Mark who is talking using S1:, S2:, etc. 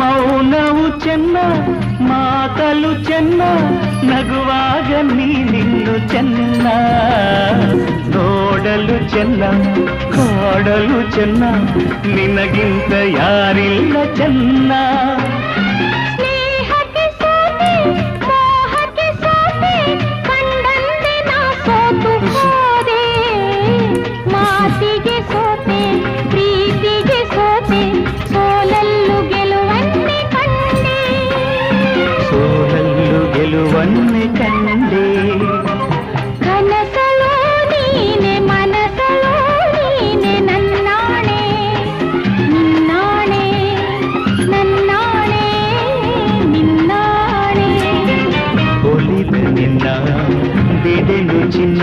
S1: ಮೌನವು ಚೆನ್ನ ಮಾತಲು ಚೆನ್ನ ನಗುವಾಗ ನೀ ನಿನ್ನು ಚೆನ್ನ ನೋಡಲು ಚೆನ್ನ ಕಾಡಲು ಚೆನ್ನ ನಿನಗಿಂತ ಯಾರಿಲ್ಲ ಚೆನ್ನ
S2: ಸ್ನೇಹಕ್ಕೆ
S1: ಗೆಲುವನ್ನೇ ಕಂಡೆ
S2: ಕನಸಲು ನೀನೆ ಮನಸಲು ನೀನೆ ನನ್ನಾಣೆ ನಿನ್ನಾಣೆ ನನ್ನಾಣೆ ನಿನ್ನಾಣೆ
S1: ಒಲಿದ ನಿನ್ನ ಬಿಡೆನು ಚಿನ್ನ